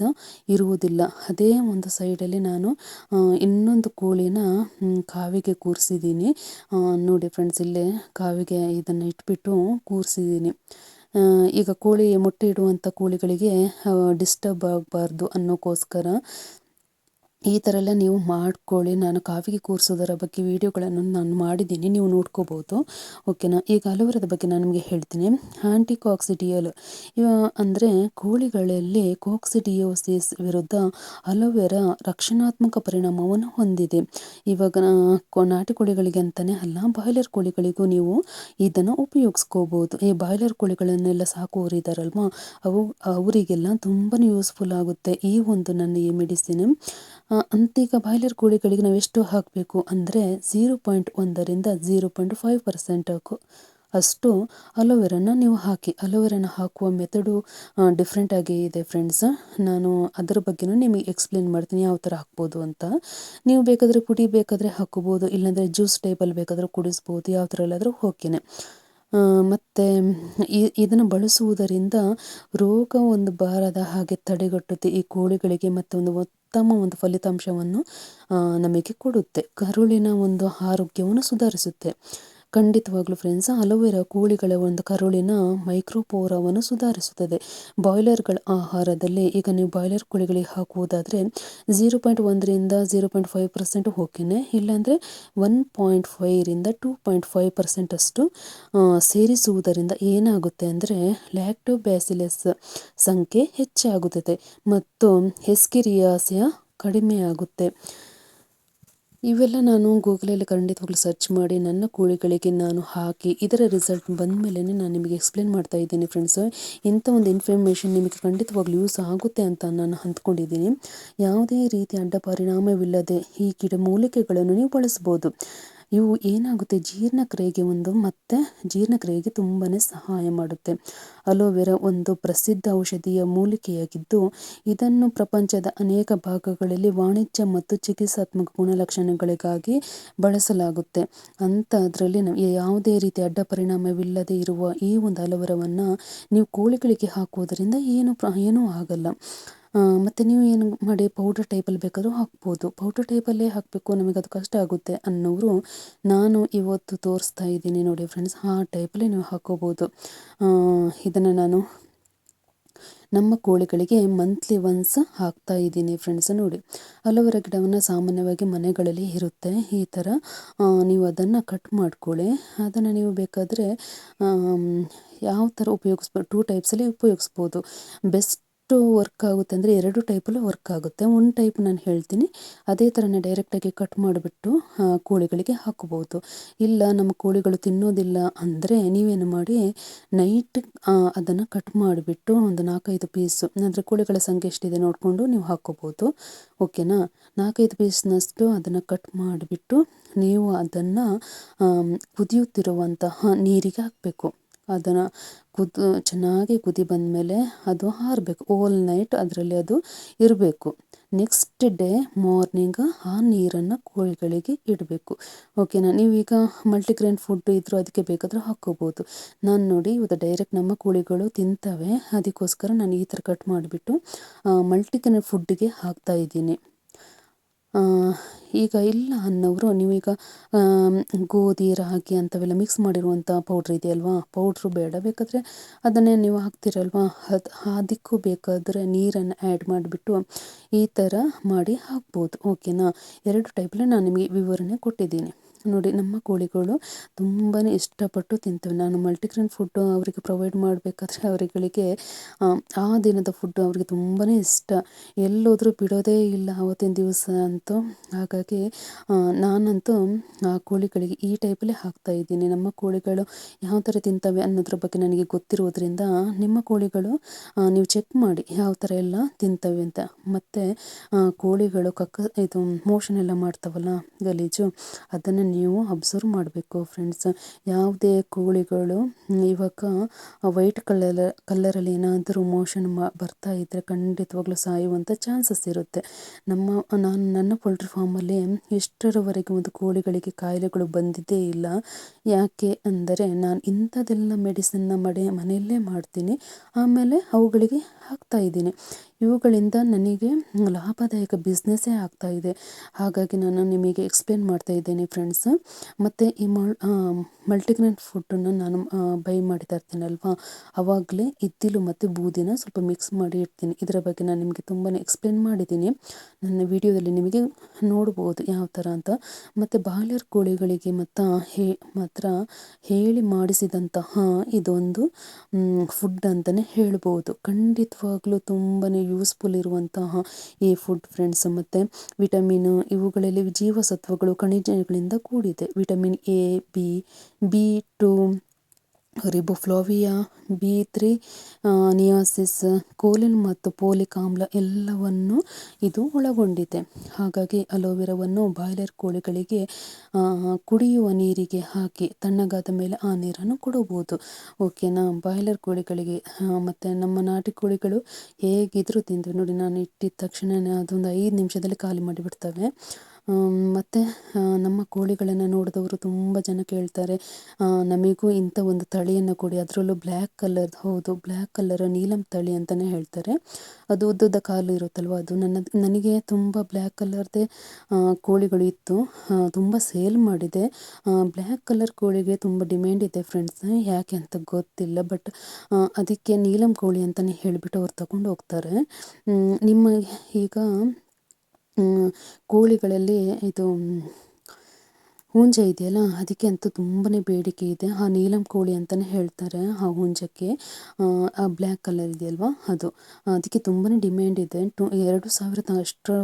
S1: ಇರುವುದಿಲ್ಲ. ಅದೇ ಒಂದು ಸೈಡಲ್ಲಿ ನಾನು ಇನ್ನೊಂದು ಕೋಳಿನ ಕಾವಿಗೆ ಕೂರಿಸಿದ್ದೀನಿ. ನೋಡಿ ಫ್ರೆಂಡ್ಸ್ ಇಲ್ಲೇ ಕಾವಿಗೆ ಇದನ್ನು ಇಟ್ಬಿಟ್ಟು ಕೂರಿಸಿದ್ದೀನಿ. ಈಗ ಕೋಳಿ ಮೊಟ್ಟೆ ಇಡುವಂಥ ಕೋಳಿಗಳಿಗೆ ಡಿಸ್ಟರ್ಬ್ ಆಗಬಾರ್ದು ಅನ್ನೋಕ್ಕೋಸ್ಕರ ಈ ಥರ ಎಲ್ಲ ನೀವು ಮಾಡ್ಕೊಳ್ಳಿ. ನಾನು ಕಾವಿಗೆ ಕೂರಿಸೋದರ ಬಗ್ಗೆ ವೀಡಿಯೋಗಳನ್ನು ನಾನು ಮಾಡಿದ್ದೀನಿ. ನೀವು ನೋಡ್ಕೋಬೋದು. ಓಕೆನಾ ಈಗ ಅಲೋವೆರಾದ ಬಗ್ಗೆ ನಾನು ನಿಮಗೆ ಹೇಳ್ತೀನಿ. ಆಂಟಿಕಾಕ್ಸಿಡಿಯಲ್ ಅಂದರೆ ಕೋಳಿಗಳಲ್ಲಿ ಕಾಕ್ಸಿಡಿಯೋಸಿಸ್ ವಿರುದ್ಧ ಅಲೋವೆರಾ ರಕ್ಷಣಾತ್ಮಕ ಪರಿಣಾಮವನ್ನು ಹೊಂದಿದೆ. ಇವಾಗ ನಾಟಿ ಕೋಳಿಗಳಿಗೆ ಅಂತಲೇ ಅಲ್ಲ, ಬಾಯ್ಲರ್ ಕೋಳಿಗಳಿಗೂ ನೀವು ಇದನ್ನು ಉಪಯೋಗಿಸ್ಕೋಬೋದು. ಈ ಬಾಯ್ಲರ್ ಕೋಳಿಗಳನ್ನೆಲ್ಲ ಸಾಕುವವರಿದ್ದಾರಲ್ವ ಅವು, ಅವರಿಗೆಲ್ಲ ತುಂಬಾ ಯೂಸ್ಫುಲ್ ಆಗುತ್ತೆ. ಈ ಒಂದು ನನ್ನ ಈ ಮೆಡಿಸಿನ್ ಅಂತೀಗ ಬಾಯ್ಲರ್ ಕೋಳಿಗಳಿಗೆ ನಾವು ಎಷ್ಟು ಹಾಕಬೇಕು ಅಂದರೆ ಝೀರೋ ಪಾಯಿಂಟ್ ಒಂದರಿಂದ ಝೀರೋ ಪಾಯಿಂಟ್ ಫೈವ್ ಪರ್ಸೆಂಟ್ ಅಷ್ಟು ಅಲೋವೆರಾನ ನೀವು ಹಾಕಿ. ಅಲೋವೆರಾನ ಹಾಕುವ ಮೆಥಡು ಡಿಫ್ರೆಂಟಾಗಿ ಇದೆ ಫ್ರೆಂಡ್ಸ್ ನಾನು ಅದರ ಬಗ್ಗೆನೂ ನಿಮಗೆ ಎಕ್ಸ್ಪ್ಲೇನ್ ಮಾಡ್ತೀನಿ ಯಾವ ಥರ ಹಾಕ್ಬೋದು ಅಂತ. ನೀವು ಬೇಕಾದರೆ ಪುಡಿ ಬೇಕಾದರೆ ಹಾಕೋಬೋದು, ಇಲ್ಲಾಂದರೆ ಜ್ಯೂಸ್ ಟೇಬಲ್ ಬೇಕಾದರೂ ಕುಡಿಸ್ಬೋದು, ಯಾವ ಥರ ಎಲ್ಲಾದರೂ ಓಕೆನೆ ಮತ್ತು ಇದನ್ನು ಬಳಸುವುದರಿಂದ ರೋಗ ಒಂದು ಬಾರದ ಹಾಗೆ ತಡೆಗಟ್ಟುತ್ತೆ ಈ ಕೋಳಿಗಳಿಗೆ ಮತ್ತು ಒಂದು ಉತ್ತಮ ಒಂದು ಫಲಿತಾಂಶವನ್ನು ನಮಗೆ ಕೊಡುತ್ತೆ. ಕರುಳಿನ ಒಂದು ಆರೋಗ್ಯವನ್ನು ಸುಧಾರಿಸುತ್ತೆ. ಖಂಡಿತವಾಗ್ಲೂ ಫ್ರೆಂಡ್ಸ್ ಅಲೋವೆರಾ ಕೋಳಿಗಳ ಒಂದು ಕರುಳಿನ ಮೈಕ್ರೋಪೋರವನ್ನು ಸುಧಾರಿಸುತ್ತದೆ. ಬಾಯ್ಲರ್ಗಳ ಆಹಾರದಲ್ಲಿ ಈಗ ನೀವು ಬಾಯ್ಲರ್ ಕೋಳಿಗಳಿಗೆ ಹಾಕುವುದಾದರೆ ಝೀರೋ ಪಾಯಿಂಟ್ ಒಂದರಿಂದ ಝೀರೋ ಪಾಯಿಂಟ್ ಫೈವ್ ಪರ್ಸೆಂಟ್ ಓಕೆನೇ ಇಲ್ಲಾಂದರೆ ಒನ್ ಪಾಯಿಂಟ್ ಫೈರಿಂದ ಟೂ ಪಾಯಿಂಟ್ ಫೈವ್ ಪರ್ಸೆಂಟಷ್ಟು ಸೇರಿಸುವುದರಿಂದ ಏನಾಗುತ್ತೆ ಅಂದರೆ ಲ್ಯಾಕ್ಟೋಬ್ಯಾಸಿಲಸ್ ಸಂಖ್ಯೆ ಹೆಚ್ಚಾಗುತ್ತದೆ ಮತ್ತು ಹೆಸ್ಕಿರಿಯಾಸಿಯ ಕಡಿಮೆ ಆಗುತ್ತೆ ಇವೆಲ್ಲ ನಾನು ಗೂಗಲಲ್ಲಿ ಖಂಡಿತವಾಗ್ಲೂ ಸರ್ಚ್ ಮಾಡಿ ನನ್ನ ಕೋಳಿಗಳಿಗೆ ನಾನು ಹಾಕಿ ಇದರ ರಿಸಲ್ಟ್ ಬಂದ ಮೇಲೆ ನಾನು ನಿಮಗೆ ಎಕ್ಸ್ಪ್ಲೇನ್ ಮಾಡ್ತಾ ಇದ್ದೀನಿ ಫ್ರೆಂಡ್ಸ್ ಇಂಥ ಒಂದು ಇನ್ಫಾರ್ಮೇಷನ್ ನಿಮಗೆ ಖಂಡಿತವಾಗ್ಲೂ ಯೂಸ್ ಆಗುತ್ತೆ ಅಂತ ನಾನು ಅಂದ್ಕೊಂಡಿದ್ದೀನಿ. ಯಾವುದೇ ರೀತಿ ಅಡ್ಡ ಪರಿಣಾಮವಿಲ್ಲದೆ ಈ ಗಿಡ ಮೂಲಿಕೆಗಳನ್ನು ನೀವು ಬಳಸ್ಬೋದು. ಇವು ಏನಾಗುತ್ತೆ? ಜೀರ್ಣಕ್ರಿಯೆಗೆ ಒಂದು ಮತ್ತೆ ಜೀರ್ಣಕ್ರಿಯೆಗೆ ತುಂಬಾ ಸಹಾಯ ಮಾಡುತ್ತೆ. ಅಲೋವೆರಾ ಒಂದು ಪ್ರಸಿದ್ಧ ಔಷಧೀಯ ಮೂಲಿಕೆಯಾಗಿದ್ದು, ಇದನ್ನು ಪ್ರಪಂಚದ ಅನೇಕ ಭಾಗಗಳಲ್ಲಿ ವಾಣಿಜ್ಯ ಮತ್ತು ಚಿಕಿತ್ಸಾತ್ಮಕ ಗುಣಲಕ್ಷಣಗಳಿಗಾಗಿ ಬಳಸಲಾಗುತ್ತೆ. ಅಂಥದ್ರಲ್ಲಿ ಯಾವುದೇ ರೀತಿ ಅಡ್ಡ ಪರಿಣಾಮವಿಲ್ಲದೆ ಇರುವ ಈ ಒಂದು ಅಲೋವೆರಾವನ್ನು ನೀವು ಕೋಳಿಗಳಿಗೆ ಹಾಕುವುದರಿಂದ ಏನು ಪ್ರ, ಏನೂ ಆಗಲ್ಲ. ಮತ್ತು ನೀವು ಏನು ಮಾಡಿ ಪೌಡರ್ ಟೈಪಲ್ಲಿ ಬೇಕಾದರೂ ಹಾಕ್ಬೋದು. ಪೌಡರ್ ಟೈಪಲ್ಲೇ ಹಾಕಬೇಕು, ನಮಗೆ ಅದು ಕಷ್ಟ ಆಗುತ್ತೆ ಅನ್ನೋರು ನಾನು ಇವತ್ತು ತೋರಿಸ್ತಾ ಇದ್ದೀನಿ ನೋಡಿ ಫ್ರೆಂಡ್ಸ್ ಆ ಟೈಪಲ್ಲೇ ನೀವು ಹಾಕೋಬೋದು. ಇದನ್ನು ನಾನು ನಮ್ಮ ಕೋಳಿಗಳಿಗೆ ಮಂತ್ಲಿ ಒನ್ಸ್ ಹಾಕ್ತಾ ಇದ್ದೀನಿ ಫ್ರೆಂಡ್ಸ್ ನೋಡಿ. ಅಲೋವೆರಾ ಗಿಡವನ್ನು ಸಾಮಾನ್ಯವಾಗಿ ಮನೆಗಳಲ್ಲಿ ಇರುತ್ತೆ, ಈ ಥರ ನೀವು ಅದನ್ನು ಕಟ್ ಮಾಡ್ಕೊಳ್ಳಿ. ಅದನ್ನು ನೀವು ಬೇಕಾದರೆ ಯಾವ ಥರ ಉಪಯೋಗಿಸ್ಬೋದು ಟೂ ಟೈಪ್ಸಲ್ಲಿ ಉಪಯೋಗಿಸ್ಬೋದು. ಬೆಸ್ಟ್ ವರ್ಕ್ ಆಗುತ್ತೆ ಅಂದರೆ ಎರಡು ಟೈಪಲ್ಲೂ ವರ್ಕ್ ಆಗುತ್ತೆ. ಒಂದು ಟೈಪ್ ನಾನು ಹೇಳ್ತೀನಿ. ಅದೇ ಥರನೇ ಡೈರೆಕ್ಟಾಗಿ ಕಟ್ ಮಾಡಿಬಿಟ್ಟು ಕೋಳಿಗಳಿಗೆ ಹಾಕ್ಬೋದು. ಇಲ್ಲ ನಮ್ಮ ಕೋಳಿಗಳು ತಿನ್ನೋದಿಲ್ಲ ಅಂದರೆ ನೀವೇನು ಮಾಡಿ ನೈಟ್ ಅದನ್ನು ಕಟ್ ಮಾಡಿಬಿಟ್ಟು ಒಂದು ನಾಲ್ಕೈದು ಪೀಸು ಅಂದರೆ ಕೋಳಿಗಳ ಸಂಖ್ಯೆ ಎಷ್ಟಿದೆ ನೋಡಿಕೊಂಡು ನೀವು ಹಾಕ್ಕೋಬೋದು. ಓಕೆನಾ ನಾಲ್ಕೈದು ಪೀಸ್ನಷ್ಟು ಅದನ್ನು ಕಟ್ ಮಾಡಿಬಿಟ್ಟು ನೀವು ಅದನ್ನು ಕುದಿಯುತ್ತಿರುವಂತಹ ನೀರಿಗೆ ಹಾಕಬೇಕು. ಅದನ್ನು ಕುದ್ದು ಚೆನ್ನಾಗಿ ಕುದಿ ಬಂದಮೇಲೆ ಅದು ಹಾರಬೇಕು. ಓಲ್ ನೈಟ್ ಅದರಲ್ಲಿ ಅದು ಇರಬೇಕು. ನೆಕ್ಸ್ಟ್ ಡೇ ಮಾರ್ನಿಂಗ್ ಆ ನೀರನ್ನು ಕೋಳಿಗಳಿಗೆ ಇಡಬೇಕು. ಓಕೆನಾ ನೀವೀಗ ಮಲ್ಟಿಗ್ರೇನ್ ಫುಡ್ ಇದ್ದರೂ ಅದಕ್ಕೆ ಬೇಕಾದರೂ ಹಾಕ್ಕೋಬೋದು ನಾನು ನೋಡಿ ಇವತ್ತು ಡೈರೆಕ್ಟ್ ನಮ್ಮ ಕೋಳಿಗಳು ತಿಂತವೆ. ಅದಕ್ಕೋಸ್ಕರ ನಾನು ಈ ಥರ ಕಟ್ ಮಾಡಿಬಿಟ್ಟು ಮಲ್ಟಿಗ್ರೇನ್ ಫುಡ್ಡಿಗೆ ಹಾಕ್ತಾ ಇದ್ದೀನಿ. ಈಗ ಇಲ್ಲ ಅನ್ನೋರು ನೀವೀಗ ಗೋಧಿ, ರಾಗಿ ಅಂಥವೆಲ್ಲ ಮಿಕ್ಸ್ ಮಾಡಿರುವಂಥ ಪೌಡ್ರ್ ಇದೆಯಲ್ವಾ? ಪೌಡ್ರು ಬೇಡ, ಬೇಕಾದರೆ ಅದನ್ನೇ ನೀವು ಹಾಕ್ತಿರಲ್ವಾ? ಅದು, ಅದಕ್ಕೂ ಬೇಕಾದರೆ ನೀರನ್ನು ಆ್ಯಡ್ ಮಾಡಿಬಿಟ್ಟು ಈ ಥರ ಮಾಡಿ ಹಾಕ್ಬೋದು ಓಕೆನಾ ಎರಡು ಟೈಪಲ್ಲೇ ನಾನು ನಿಮಗೆ ವಿವರಣೆ ಕೊಟ್ಟಿದ್ದೀನಿ. ನೋಡಿ ನಮ್ಮ ಕೋಳಿಗಳು. ತುಂಬಾ ಇಷ್ಟಪಟ್ಟು ತಿಂತವೆ. ನಾನು ಮಲ್ಟಿಗ್ರೇನ್ ಫುಡ್ಡು ಅವರಿಗೆ ಪ್ರೊವೈಡ್ ಮಾಡಬೇಕಾದ್ರೆ ಅವರುಗಳಿಗೆ, ಆ ದಿನದ ಫುಡ್ಡು ಅವರಿಗೆ ತುಂಬಾ ಇಷ್ಟ. ಎಲ್ಲೋದರೂ ಬಿಡೋದೇ ಇಲ್ಲ ಆವತ್ತಿನ ದಿವಸ ಅಂತೂ. ಹಾಗಾಗಿ ನಾನಂತೂ, ಆ, ಕೋಳಿಗಳಿಗೆ ಈ ಟೈಪಲ್ಲೇ ಇದ್ದೀನಿ. ನಮ್ಮ ಕೋಳಿಗಳು ಯಾವ ಥರ ತಿಂತವೆ ಅನ್ನೋದ್ರ ಬಗ್ಗೆ ನನಗೆ ಗೊತ್ತಿರೋದ್ರಿಂದ ನಿಮ್ಮ ಕೋಳಿಗಳು ನೀವು ಚೆಕ್ ಮಾಡಿ ಯಾವ ಥರ ಎಲ್ಲ ತಿಂತವೆ ಅಂತ. ಮತ್ತು ಕೋಳಿಗಳು ಕಕ್ಕ, ಇದು ಮೋಷನ್ ಎಲ್ಲ ಮಾಡ್ತಾವಲ್ಲ ಗಲೀಜು, ಅದನ್ನು ನೀವು ಅಬ್ಸರ್ವ್ ಮಾಡಬೇಕು ಫ್ರೆಂಡ್ಸ್ ಯಾವುದೇ ಕೋಳಿಗಳು, ಇವಾಗ ವೈಟ್ ಕಲರ್ ಕಲ್ಲರಲ್ಲಿ ಏನಾದರೂ ಮೋಷನ್ ಮಾ, ಬರ್ತಾ ಇದ್ದರೆ ಖಂಡಿತವಾಗ್ಲೂ ಸಾಯುವಂಥ ಚಾನ್ಸಸ್ ಇರುತ್ತೆ. ನಮ್ಮ, ನಾನು, ನನ್ನ ಪೋಲ್ಟ್ರಿ ಫಾರ್ಮಲ್ಲಿ ಎಷ್ಟರವರೆಗೆ ಒಂದು ಕೋಳಿಗಳಿಗೆ ಕಾಯಿಲೆಗಳು ಬಂದಿದ್ದೇ ಇಲ್ಲ. ಯಾಕೆ ಅಂದರೆ ನಾನು ಇಂಥದ್ದೆಲ್ಲ ಮೆಡಿಸಿನ್ನ ಮಡೆ, ಮನೆಯಲ್ಲೇ ಮಾಡ್ತೀನಿ. ಆಮೇಲೆ ಅವುಗಳಿಗೆ ಹಾಕ್ತಾ ಇದ್ದೀನಿ. ಇವುಗಳಿಂದ ನನಗೆ ಲಾಭದಾಯಕ ಬಿಸ್ನೆಸ್ಸೇ ಆಗ್ತಾ ಇದೆ. ಹಾಗಾಗಿ ನಾನು ನಿಮಗೆ ಎಕ್ಸ್ಪ್ಲೇನ್ ಮಾಡ್ತಾ ಇದ್ದೇನೆ ಫ್ರೆಂಡ್ಸ್ ಮತ್ತು ಈ ಮಲ್ಟಿಗ್ರೇನ್ ಫುಡ್ಡನ್ನು ನಾನು ಬೈ ಇರ್ತೀನಿ ಅಲ್ವಾ ಆವಾಗಲೇ ಇದ್ದಿಲು ಮತ್ತು ಬೂದಿನ ಸ್ವಲ್ಪ ಮಿಕ್ಸ್ ಮಾಡಿ ಇಡ್ತೀನಿ. ಇದರ ಬಗ್ಗೆ ನಾನು ನಿಮಗೆ ತುಂಬಾ ಎಕ್ಸ್ಪ್ಲೇನ್ ಮಾಡಿದ್ದೀನಿ. ನನ್ನ ವಿಡಿಯೋದಲ್ಲಿ ನಿಮಗೆ ನೋಡ್ಬೋದು ಯಾವ ಥರ ಅಂತ. ಮತ್ತು ಬಾಯ್ಲರ್ ಕೋಳಿಗಳಿಗೆ ಮತ್ತು ಹೇ, ಮಾತ್ರ ಹೇಳಿ ಮಾಡಿಸಿದಂತಹ ಇದೊಂದು ಫುಡ್ ಅಂತಲೇ ಹೇಳ್ಬೋದು. ಖಂಡಿತವಾಗ್ಲೂ ತುಂಬಾ ಯೂಸ್ಫುಲ್ ಇರುವಂತಹ ಈ ಫುಡ್ ಫ್ರೆಂಡ್ಸ್ ಮತ್ತು ವಿಟಮಿನ್ ಇವುಗಳಲ್ಲಿ ಜೀವಸತ್ವಗಳು ಖನಿಜಗಳಿಂದ ಕೂಡಿದೆ. Vitamin A, B B two riboflavin B three niacin, choline ಮತ್ತು ಪೋಲಿಕ್ ಆಮ್ಲ ಎಲ್ಲವನ್ನು ಇದು ಒಳಗೊಂಡಿದೆ. ಹಾಗಾಗಿ ಅಲೋವೆರಾವನ್ನು ಬಾಯ್ಲರ್ ಕೋಳಿಗಳಿಗೆ ಕುಡಿಯುವ ನೀರಿಗೆ ಹಾಕಿ ತಣ್ಣಗಾದ ಮೇಲೆ ಆ ನೀರನ್ನು ಕೊಡಬಹುದು. ಓಕೆನಾ ಬಾಯ್ಲರ್ ಕೋಳಿಗಳಿಗೆ ಮತ್ತು ನಮ್ಮ ನಾಟಿ ಕೋಳಿಗಳು ಹೇಗಿದ್ದರೂ ತಿಂತವೆ ನೋಡಿ. ನಾನು ಇಟ್ಟಿದ ತಕ್ಷಣ ಅದೊಂದು ಐದು ನಿಮಿಷದಲ್ಲಿ ಖಾಲಿ ಮಾಡಿಬಿಡ್ತವೆ. ಮತ್ತು ನಮ್ಮ ಕೋಳಿಗಳನ್ನು ನೋಡಿದವರು ತುಂಬ ಜನ ಕೇಳ್ತಾರೆ ನಮಗೂ ಇಂಥ ಒಂದು ತಳಿಯನ್ನು ಕೊಡಿ, ಅದರಲ್ಲೂ ಬ್ಲ್ಯಾಕ್ ಕಲರ್, ಹೌದು, ಬ್ಲ್ಯಾಕ್ ಕಲರ್ ನೀಲಮ್ ತಳಿ ಅಂತಲೇ ಹೇಳ್ತಾರೆ. ಅದು ಉದ್ದದ ಕಾಲು ಇರುತ್ತಲ್ವ, ಅದು ನನ್ನ, ನನಗೆ ತುಂಬ ಬ್ಲ್ಯಾಕ್ ಕಲರ್ದೇ ಕೋಳಿಗಳು ಇತ್ತು ತುಂಬ ಸೇಲ್ ಮಾಡಿದೆ. ಬ್ಲ್ಯಾಕ್ ಕಲರ್ ಕೋಳಿಗೆ ತುಂಬ ಡಿಮ್ಯಾಂಡ್ ಇದೆ ಫ್ರೆಂಡ್ಸ್, ಯಾಕೆ ಅಂತ ಗೊತ್ತಿಲ್ಲ, ಬಟ್ ಅದಕ್ಕೆ ನೀಲಂ ಕೋಳಿ ಅಂತಲೇ ಹೇಳಿಬಿಟ್ಟು ಅವ್ರು ತಗೊಂಡು ಹೋಗ್ತಾರೆ. ನಿಮ್ಮ ಈಗ ಕೋಳಿಗಳಲ್ಲಿ ಇದು ಹುಂಜ ಇದೆಯಲ್ಲ? ಅದಕ್ಕೆ ಅಂತೂ ತುಂಬಾ ಬೇಡಿಕೆ ಇದೆ. ಆ ನೀಲಂ ಕೋಳಿ ಅಂತಲೇ ಹೇಳ್ತಾರೆ ಆ ಹುಂಜಕ್ಕೆ. ಆ ಬ್ಲ್ಯಾಕ್ ಕಲರ್ ಇದೆಯಲ್ವ? ಅದು. ಅದಕ್ಕೆ ತುಂಬಾ ಡಿಮ್ಯಾಂಡ್ ಇದೆ. ಟು, ಎರಡು ಸಾವಿರ ತ, ಅಷ್ಟರ,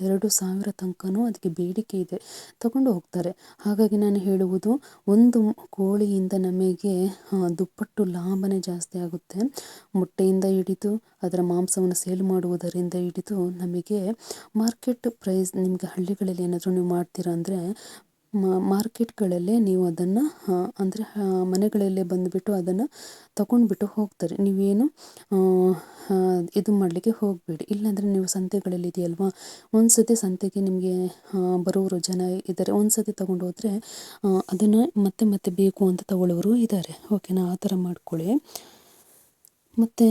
S1: ಎರಡು ಸಾವಿರ ತನಕನೂ ಅದಕ್ಕೆ ಬೇಡಿಕೆ ಇದೆ. ತಗೊಂಡು ಹೋಗ್ತಾರೆ. ಹಾಗಾಗಿ ನಾನು ಹೇಳುವುದು, ಒಂದು ಕೋಳಿಯಿಂದ ನಮಗೆ ದುಪ್ಪಟ್ಟು ಲಾಭನೇ ಜಾಸ್ತಿ ಆಗುತ್ತೆ. ಮೊಟ್ಟೆಯಿಂದ ಹಿಡಿದು, ಅದರ ಮಾಂಸವನ್ನು ಸೇಲ್ ಮಾಡುವುದರಿಂದ ಹಿಡಿದು ನಮಗೆ ಮಾರ್ಕೆಟ್ ಪ್ರೈಸ್, ನಿಮಗೆ ಹಳ್ಳಿಗಳಲ್ಲಿ ಏನಾದರೂ ನೀವು ಮಾಡ್ತೀರಾ ಅಂದರೆ ಮಾರ್ಕೆಟ್ಗಳಲ್ಲೇ ನೀವು ಅದನ್ನು ಅಂದರೆ ಮನೆಗಳಲ್ಲೇ ಬಂದುಬಿಟ್ಟು ಅದನ್ನು ತಗೊಂಡ್ಬಿಟ್ಟು ಹೋಗ್ತಾರೆ. ನೀವೇನು ಇದು ಮಾಡಲಿಕ್ಕೆ ಹೋಗಬೇಡಿ. ಇಲ್ಲಾಂದರೆ ನೀವು ಸಂತೆಗಳಲ್ಲಿ ಇದೆಯಲ್ವಾ? ಒಂದು ಸತಿ ಸಂತೆಗೆ ನಿಮಗೆ ಬರೋರು ಜನ ಇದ್ದಾರೆ. ಒಂದು ಸತಿ ತಗೊಂಡು ಹೋದರೆ ಅದನ್ನು ಮತ್ತೆ ಮತ್ತೆ ಬೇಕು ಅಂತ ತಗೊಳ್ಳೋರು ಇದ್ದಾರೆ. ಓಕೆನಾ? ಆ ಥರ ಮಾಡ್ಕೊಳ್ಳಿ. ಮತ್ತು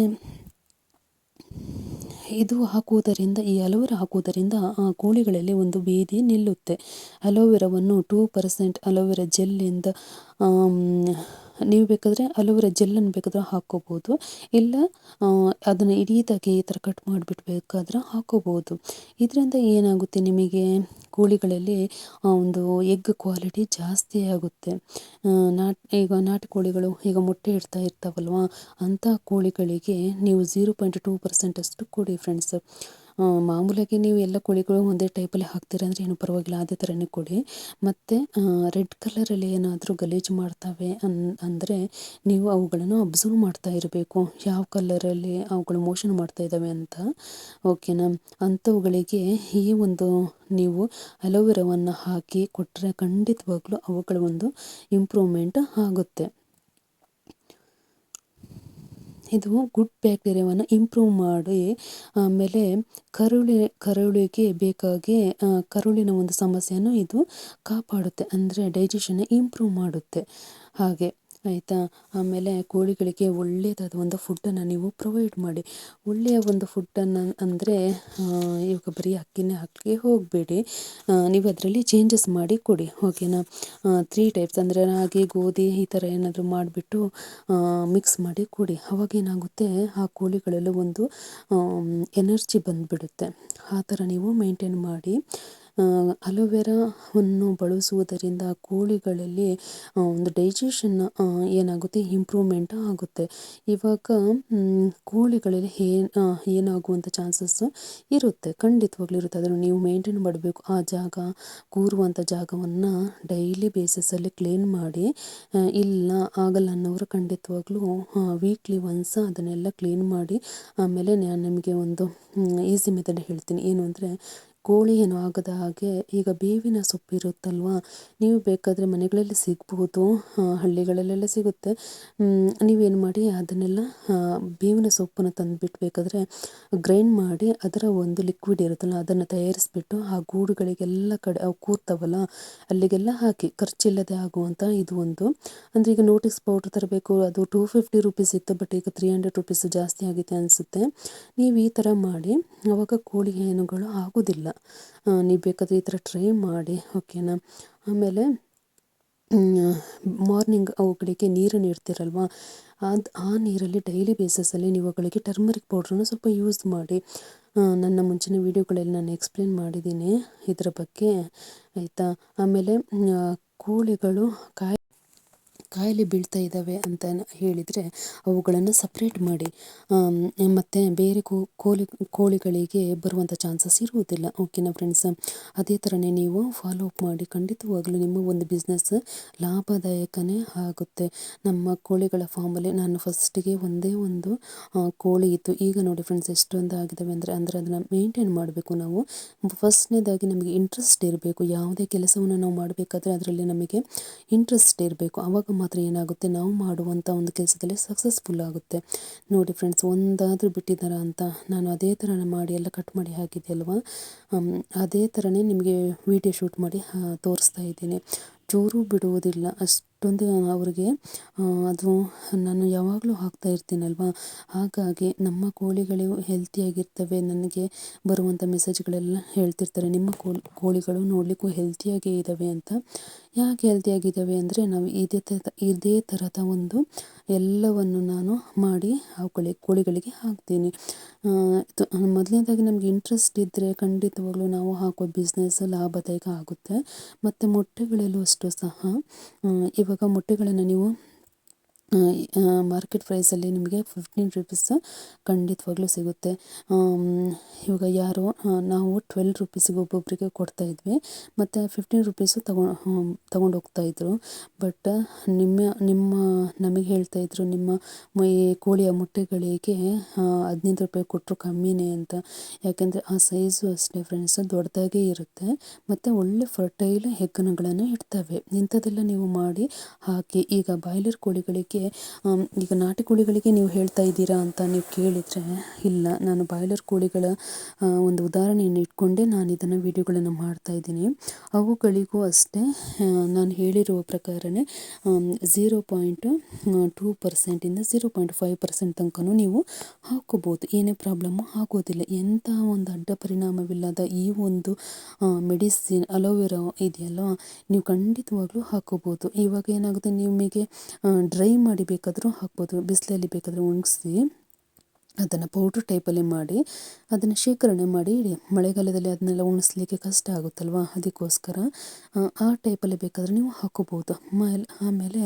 S1: ಇದು ಹಾಕುವುದರಿಂದ, ಈ ಅಲೋವೆರಾ ಹಾಕುವುದರಿಂದ ಆ ಕೋಳಿಗಳಲ್ಲಿ ಒಂದು ಭೇದಿ ನಿಲ್ಲುತ್ತೆ. ಅಲೋವೆರಾವನ್ನು ಟೂ ಪರ್ಸೆಂಟ್ ಅಲೋವೆರಾ ಜೆಲ್ಲಿಂದ ನೀವು ಬೇಕಾದರೆ ಅಲೋವೆರಾ ಜೆಲ್ಲನ್ನು ಬೇಕಾದರೆ ಹಾಕ್ಕೋಬೋದು ಇಲ್ಲ ಅದನ್ನು ಇಡೀದಾಗಿ ಈ ಥರ ಕಟ್ ಮಾಡಿಬಿಟ್ಟು ಬೇಕಾದ್ರೆ ಹಾಕ್ಕೋಬೋದು ಇದರಿಂದ ಏನಾಗುತ್ತೆ ನಿಮಗೆ? ಕೋಳಿಗಳಲ್ಲಿ ಒಂದು ಎಗ್ ಕ್ವಾಲಿಟಿ ಜಾಸ್ತಿ ಆಗುತ್ತೆ. ನಾಟ್, ಈಗ ನಾಟಿ ಕೋಳಿಗಳು ಈಗ ಮೊಟ್ಟೆ ಇಡ್ತಾ ಇರ್ತಾವಲ್ವ ಅಂಥ ಕೋಳಿಗಳಿಗೆ ನೀವು ಝೀರೋ ಪಾಯಿಂಟ್ ಟೂ ಪರ್ಸೆಂಟಷ್ಟು ಕೊಡಿ ಫ್ರೆಂಡ್ಸ್ ಮಾಮೂಲಾಗಿ ನೀವು ಎಲ್ಲ ಕೋಳಿಗಳು ಒಂದೇ ಟೈಪಲ್ಲಿ ಹಾಕ್ತೀರ ಅಂದರೆ ಏನು ಪರವಾಗಿಲ್ಲ, ಅದೇ ಥರನೇ ಕೊಡಿ. ಮತ್ತು ರೆಡ್ ಕಲರಲ್ಲಿ ಏನಾದರೂ ಗಲೀಜು ಮಾಡ್ತವೆ ಅನ್, ಅಂದರೆ ನೀವು ಅವುಗಳನ್ನು ಅಬ್ಸರ್ವ್ ಮಾಡ್ತಾ ಇರಬೇಕು. ಯಾವ ಕಲರಲ್ಲಿ ಅವುಗಳು ಮೋಷನ್ ಮಾಡ್ತಾ ಇದ್ದಾವೆ ಅಂತ. ಓಕೆನಾ? ಅಂಥವುಗಳಿಗೆ ಈ ಒಂದು ನೀವು ಅಲೋವೆರಾವನ್ನು ಹಾಕಿ ಕೊಟ್ಟರೆ ಖಂಡಿತವಾಗ್ಲೂ ಅವುಗಳ ಒಂದು ಇಂಪ್ರೂವ್ಮೆಂಟ್ ಆಗುತ್ತೆ. ಇದು ಗುಡ್ ಬ್ಯಾಕ್ಟೀರಿಯಾವನ್ನು ಇಂಪ್ರೂವ್ ಮಾಡಿ, ಆಮೇಲೆ ಕರುಳಿ, ಕರುಳಿಗೆ ಬೇಕಾಗಿ ಕರುಳಿನ ಒಂದು ಸಮಸ್ಯೆಯನ್ನು ಇದು ಕಾಪಾಡುತ್ತೆ, ಅಂದರೆ ಡೈಜೆಷನ್ನ ಇಂಪ್ರೂವ್ ಮಾಡುತ್ತೆ. ಹಾಗೆ. ಆಯಿತಾ? ಆಮೇಲೆ ಕೋಳಿಗಳಿಗೆ ಒಳ್ಳೆಯದಾದ ಒಂದು ಫುಡ್ಡನ್ನು ನೀವು ಪ್ರೊವೈಡ್ ಮಾಡಿ. ಒಳ್ಳೆಯ ಒಂದು ಫುಡ್ಡನ್ನು ಅಂದರೆ ಇವಾಗ ಬರೀ ಅಕ್ಕಿನೇ ಹಾಕಿ ಹೋಗಬೇಡಿ. ನೀವು ಅದರಲ್ಲಿ ಚೇಂಜಸ್ ಮಾಡಿ ಕೊಡಿ ಓಕೆನಾ ತ್ರೀ ಟೈಪ್ಸ್ ಅಂದರೆ ರಾಗಿ, ಗೋಧಿ ಈ ಥರ ಏನಾದರೂ ಮಾಡಿಬಿಟ್ಟು ಮಿಕ್ಸ್ ಮಾಡಿ ಕೊಡಿ. ಅವಾಗೇನಾಗುತ್ತೆ ಆ ಕೋಳಿಗಳಲ್ಲೂ ಒಂದು ಎನರ್ಜಿ ಬಂದುಬಿಡುತ್ತೆ. ಆ ಥರ ನೀವು ಮೇಂಟೈನ್ ಮಾಡಿ. ಅಲೋವೆರಾವನ್ನು ಬಳಸುವುದರಿಂದ ಕೋಳಿಗಳಲ್ಲಿ ಒಂದು ಡೈಜೆಷನ್ ಏನಾಗುತ್ತೆ? ಇಂಪ್ರೂವ್ಮೆಂಟ್ ಆಗುತ್ತೆ. ಇವಾಗ ಕೋಳಿಗಳಲ್ಲಿ ಏನು ಏನಾಗುವಂಥ ಚಾನ್ಸಸ್ ಇರುತ್ತೆ. ಖಂಡಿತವಾಗ್ಲೂ ಇರುತ್ತೆ. ಅದನ್ನು ನೀವು ಮೇಂಟೈನ್ ಮಾಡಬೇಕು. ಆ ಜಾಗ, ಕೂರುವಂಥ ಜಾಗವನ್ನು ಡೈಲಿ ಬೇಸಿಸಲ್ಲಿ ಕ್ಲೀನ್ ಮಾಡಿ ಇಲ್ಲ ಆಗಲ್ಲ ಅನ್ನೋರು ಖಂಡಿತವಾಗ್ಲೂ ವೀಕ್ಲಿ ಒನ್ಸ್ ಅದನ್ನೆಲ್ಲ ಕ್ಲೀನ್ ಮಾಡಿ, ಆಮೇಲೆ ನಾನು ನಿಮಗೆ ಒಂದು ಈಸಿ ಮೆಥಡ್ ಹೇಳ್ತೀನಿ. ಏನು ಅಂದರೆ ಕೋಳಿ ಏನು ಆಗದ ಹಾಗೆ ಈಗ ಬೇವಿನ ಸೊಪ್ಪು ಇರುತ್ತಲ್ವ ನೀವು ಬೇಕಾದರೆ ಮನೆಗಳಲ್ಲಿ ಸಿಗಬಹುದು ಹಳ್ಳಿಗಳಲ್ಲೆಲ್ಲ ಸಿಗುತ್ತೆ. ನೀವೇನು ಮಾಡಿ ಅದನ್ನೆಲ್ಲ ಬೇವಿನ ಸೊಪ್ಪನ್ನು ತಂದುಬಿಟ್ಟು ಬೇಕಾದರೆ ಗ್ರೈಂಡ್ ಮಾಡಿ ಅದರ ಒಂದು ಲಿಕ್ವಿಡ್ ಇರುತ್ತಲ್ಲ, ಅದನ್ನು ತಯಾರಿಸಿಬಿಟ್ಟು ಆ ಗೂಡುಗಳಿಗೆಲ್ಲ ಕಡೆ, ಅವು ಕೂರ್ತವಲ್ಲ, ಅಲ್ಲಿಗೆಲ್ಲ ಹಾಕಿ, ಖರ್ಚಿಲ್ಲದೆ ಆಗುವಂಥ ಇದು ಒಂದು. ಅಂದರೆ ಈಗ ನೋಟಿಸ್ ಪೌಡ್ರ್ ತರಬೇಕು, ಅದು ಟೂ ಫಿಫ್ಟಿ ರುಪೀಸ್ ಇತ್ತು ಬಟ್ ಈಗ ತ್ರೀ ಹಂಡ್ರೆಡ್ ರುಪೀಸ್ ಜಾಸ್ತಿ ಆಗಿದೆ ಅನಿಸುತ್ತೆ. ನೀವು ಈ ಥರ ಮಾಡಿ, ಅವಾಗ ಕೋಳಿ ಏನುಗಳು ಆಗೋದಿಲ್ಲ. ನೀವು ಬೇಕಾದರೆ ಈ ಥರ ಟ್ರೈ ಮಾಡಿ ಓಕೆನಾ ಆಮೇಲೆ ಮಾರ್ನಿಂಗ್ ಅವುಗಳಿಗೆ ನೀರನ್ನು ಇಡ್ತೀರಲ್ವ ಅದು, ಆ ನೀರಲ್ಲಿ ಡೈಲಿ ಬೇಸಿಸಲ್ಲಿ ನೀವು ಅವುಗಳಿಗೆ ಟರ್ಮರಿಕ್ ಪೌಡ್ರನ್ನು ಸ್ವಲ್ಪ ಯೂಸ್ ಮಾಡಿ. ನನ್ನ ಮುಂಚಿನ ವೀಡಿಯೋಗಳಲ್ಲಿ ನಾನು ಎಕ್ಸ್ಪ್ಲೇನ್ ಮಾಡಿದ್ದೀನಿ ಇದರ ಬಗ್ಗೆ, ಆಯಿತಾ? ಆಮೇಲೆ ಕೋಳಿಗಳು, ಕಾಯಿ ಕಾಯಿಲೆ ಬೀಳ್ತಾ ಇದ್ದಾವೆ ಅಂತ ಹೇಳಿದರೆ ಅವುಗಳನ್ನು ಸಪ್ರೇಟ್ ಮಾಡಿ ಮತ್ತು ಬೇರೆ ಕೋಳಿ ಕೋಳಿಗಳಿಗೆ ಬರುವಂಥ ಚಾನ್ಸಸ್ ಇರುವುದಿಲ್ಲ. ಓಕೆನಾ ಫ್ರೆಂಡ್ಸ್ ಅದೇ ಥರನೇ ನೀವು ಫಾಲೋ ಅಪ್ ಮಾಡಿ, ಖಂಡಿತವಾಗಲೂ ನಿಮ್ಮ ಒಂದು ಬಿಸ್ನೆಸ್ ಲಾಭದಾಯಕನೇ ಆಗುತ್ತೆ. ನಮ್ಮ ಕೋಳಿಗಳ ಫಾರ್ಮಲ್ಲಿ ನಾನು ಫಸ್ಟಿಗೆ ಒಂದೇ ಒಂದು ಕೋಳಿ ಇತ್ತು. ಈಗ ನೋಡಿ ಫ್ರೆಂಡ್ಸ್ ಎಷ್ಟೊಂದು ಆಗಿದ್ದಾವೆ ಅಂದರೆ ಅಂದರೆ ಅದನ್ನು ಮೇಂಟೈನ್ ಮಾಡಬೇಕು ನಾವು. ಫಸ್ಟ್ನೇದಾಗಿ ನಮಗೆ ಇಂಟ್ರೆಸ್ಟ್ ಇರಬೇಕು. ಯಾವುದೇ ಕೆಲಸವನ್ನು ನಾವು ಮಾಡಬೇಕಾದ್ರೆ ಅದರಲ್ಲಿ ನಮಗೆ ಇಂಟ್ರೆಸ್ಟ್ ಇರಬೇಕು. ಆವಾಗ ಮಾತ್ರ ಏನಾಗುತ್ತೆ? ನಾವು ಮಾಡುವಂಥ ಒಂದು ಕೆಲಸದಲ್ಲಿ ಸಕ್ಸಸ್ಫುಲ್ ಆಗುತ್ತೆ. ನೋಡಿ ಫ್ರೆಂಡ್ಸ್ ಒಂದಾದರೂ ಬಿಟ್ಟಿದ್ದಾರಾ ಅಂತ ನಾನು ಅದೇ ಥರ ಮಾಡಿ ಎಲ್ಲ ಕಟ್ ಮಾಡಿ ಹಾಕಿದ್ದೆ ಅಲ್ವಾ ಅದೇ ಥರನೇ ನಿಮಗೆ ವಿಡಿಯೋ ಶೂಟ್ ಮಾಡಿ ತೋರಿಸ್ತಾ ಇದ್ದೀನಿ. ಚೂರು ಬಿಡುವುದಿಲ್ಲ ಅಷ್ಟೊಂದು ಅವರಿಗೆ ಅದು ನಾನು ಯಾವಾಗಲೂ ಹಾಕ್ತಾ ಇರ್ತೀನಲ್ವಾ? ಹಾಗಾಗಿ ನಮ್ಮ ಕೋಳಿಗಳು ಹೆಲ್ತಿಯಾಗಿರ್ತವೆ ನನಗೆ ಬರುವಂಥ ಮೆಸೇಜ್ಗಳೆಲ್ಲ ಹೇಳ್ತಿರ್ತಾರೆ. ನಿಮ್ಮ ಕೋಳಿ, ಕೋಳಿಗಳು ನೋಡಲಿಕ್ಕೂ ಹೆಲ್ತಿಯಾಗೇ ಇದ್ದಾವೆ ಅಂತ. ಯಾಕೆ ಹೆಲ್ತಿಯಾಗಿದ್ದಾವೆ ಅಂದರೆ ನಾವು ಇದೇ ಥರ ಇದೇ ಥರದ ಒಂದು ಎಲ್ಲವನ್ನು ನಾನು ಮಾಡಿ ಅವುಗಳಿಗೆ ಕೋಳಿಗಳಿಗೆ ಹಾಕ್ತೀನಿ. ಮೊದಲನೇದಾಗಿ ನಮಗೆ ಇಂಟ್ರೆಸ್ಟ್ ಇದ್ದರೆ ಖಂಡಿತವಾಗ್ಲೂ ನಾವು ಹಾಕೋ ಬಿಸ್ನೆಸ್ ಲಾಭದಾಯಕ ಆಗುತ್ತೆ. ಮತ್ತು ಮೊಟ್ಟೆಗಳಲ್ಲೂ ಅಷ್ಟು ಸಹ ಇವಾಗ ಮೊಟ್ಟೆಗಳನ್ನು ನೀವು ಮಾರ್ಕೆಟ್ ಪ್ರೈಸಲ್ಲಿ ನಿಮಗೆ ಫಿಫ್ಟೀನ್ ರುಪೀಸ್ ಖಂಡಿತವಾಗ್ಲೂ ಸಿಗುತ್ತೆ. ಇವಾಗ ಯಾರು ನಾವು ಟ್ವೆಲ್ ರುಪೀಸಿಗೆ ಒಬ್ಬೊಬ್ಬರಿಗೆ ಕೊಡ್ತಾ ಇದ್ವಿ. ಮತ್ತು ಫಿಫ್ಟೀನ್ ರುಪೀಸು ತಗೊಂಡು ತಗೊಂಡು ಹೋಗ್ತಾಯಿದ್ರು ಬಟ್ ನಿಮ್ಮ ನಿಮ್ಮ, ನಮಗೆ ಹೇಳ್ತಾಯಿದ್ರು ನಿಮ್ಮ ಈ ಕೋಳಿಯ ಮೊಟ್ಟೆಗಳಿಗೆ ಹದಿನೈದು ರೂಪಾಯಿ ಕೊಟ್ಟರು ಕಮ್ಮಿನೇ ಅಂತ. ಯಾಕೆಂದರೆ ಆ ಸೈಜು ಅಷ್ಟೇ ಫ್ರೆಂಡ್ಸ್ ದೊಡ್ಡದಾಗೇ ಇರುತ್ತೆ. ಮತ್ತು ಒಳ್ಳೆ ಫರ್ಟೈಲ್ ಹೆಗ್ಗಣಗಳನ್ನು ಇಡ್ತವೆ. ಇಂಥದ್ದೆಲ್ಲ ನೀವು ಮಾಡಿ ಹಾಕಿ, ಈಗ ಬಾಯ್ಲರ್ ಕೋಳಿಗಳಿಗೆ ಈಗ ನಾಟಿ ಕೋಳಿಗಳಿಗೆ ನೀವು ಹೇಳ್ತಾ ಇದ್ದೀರಾ ಅಂತ ನೀವು ಕೇಳಿದರೆ, ಇಲ್ಲ, ನಾನು ಬಾಯ್ಲರ್ ಕೋಳಿಗಳ ಒಂದು ಉದಾಹರಣೆಯನ್ನು ಇಟ್ಕೊಂಡೇ ನಾನು ಇದನ್ನು ವೀಡಿಯೋಗಳನ್ನು ಮಾಡ್ತಾ ಇದ್ದೀನಿ. ಅವುಗಳಿಗೂ ಅಷ್ಟೇ ನಾನು ಹೇಳಿರುವ ಪ್ರಕಾರನೇ ಝೀರೋ ಪಾಯಿಂಟ್ ಟೂ ಪರ್ಸೆಂಟಿಂದ ಝೀರೋ ಪಾಯಿಂಟ್ ಫೈವ್ ಪರ್ಸೆಂಟ್ ತನಕನೂ ನೀವು ಹಾಕೋಬೋದು. ಏನೇ ಪ್ರಾಬ್ಲಮ್ಮು ಆಗೋದಿಲ್ಲ. ಎಂಥ ಒಂದು ಅಡ್ಡ ಪರಿಣಾಮವಿಲ್ಲದ ಈ ಒಂದು ಮೆಡಿಸಿನ್, ಅಲೋವೆರಾ ಇದೆಯಲ್ಲ, ನೀವು ಖಂಡಿತವಾಗ್ಲೂ ಹಾಕೋಬೋದು. ಇವಾಗ ಏನಾಗುತ್ತೆ, ನಿಮಗೆ ಡ್ರೈ ಮಾಡಿ ಬೇಕಾದರೂ ಹಾಕ್ಬೋದು. ಬಿಸಿಲಲ್ಲಿ ಬೇಕಾದರೆ ಒಣಗಿಸಿ ಅದನ್ನು ಪೌಡ್ರ್ ಟೈಪಲ್ಲಿ ಮಾಡಿ ಅದನ್ನು ಶೇಖರಣೆ ಮಾಡಿ ಇಡಿ. ಮಳೆಗಾಲದಲ್ಲಿ ಅದನ್ನೆಲ್ಲ ಉಣಿಸ್ಲಿಕ್ಕೆ ಕಷ್ಟ ಆಗುತ್ತಲ್ವ? ಅದಕ್ಕೋಸ್ಕರ, ಆ ಟೈಪಲ್ಲಿ ಬೇಕಾದರೆ ನೀವು ಹಾಕೋಬೋದು ಆಮೇಲೆ ಆಮೇಲೆ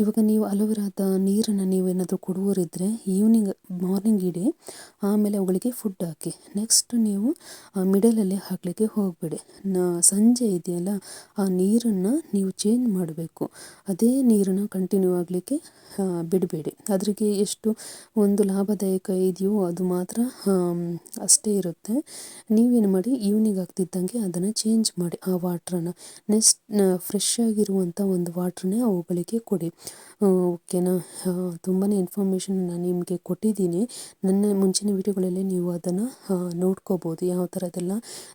S1: ಇವಾಗ ನೀವು ಅಲೋವೆರಾದ ನೀರನ್ನು ನೀವು ಏನಾದರೂ ಕೊಡುವರಿದ್ದರೆ ಈವ್ನಿಂಗ್ ಮಾರ್ನಿಂಗ್ ಇಡಿ, ಆಮೇಲೆ ಅವುಗಳಿಗೆ ಫುಡ್ ಹಾಕಿ. ನೆಕ್ಸ್ಟ್ ನೀವು ಮಿಡಲಲ್ಲಿ ಹಾಕಲಿಕ್ಕೆ ಹೋಗಬೇಡಿ. ಸಂಜೆ ಇದೆಯಲ್ಲ, ಆ ನೀರನ್ನು ನೀವು ಚೇಂಜ್ ಮಾಡಬೇಕು. ಅದೇ ನೀರನ್ನು ಕಂಟಿನ್ಯೂ ಆಗಲಿಕ್ಕೆ ಬಿಡಬೇಡಿ. ಅದ್ರಿಗೆ ಎಷ್ಟು ಒಂದು ಲಾಭದಾಯಕ ಇದೆಯೋ ಅದು ಮಾತ್ರ ಅಷ್ಟೇ ಇರುತ್ತೆ. ನೀವೇನು ಮಾಡಿ ಈವ್ನಿಂಗ್ ಆಗ್ತಿದ್ದಂಗೆ ಅದನ್ನು ಚೇಂಜ್ ಮಾಡಿ, ಆ ವಾಟ್ರನ್ನು ನೆಕ್ಸ್ಟ್ ಫ್ರೆಶ್ ಆಗಿರುವಂಥ ಒಂದು ವಾಟ್ರನ್ನೇ ಅವುಗಳಿಗೆ ಕೊಡಿ. ನೋಡಿ ಓಕೆನಾ ತುಂಬಾ ಇನ್ಫಾರ್ಮೇಷನ್ ನಾನು ನಿಮಗೆ ಕೊಟ್ಟಿದ್ದೀನಿ. ನನ್ನ ಮುಂಚಿನ ವೀಡಿಯೋಗಳಲ್ಲಿ ನೀವು ಅದನ್ನು ನೋಡ್ಕೋಬೋದು. ಯಾವ ಥರದ್ದೆಲ್ಲ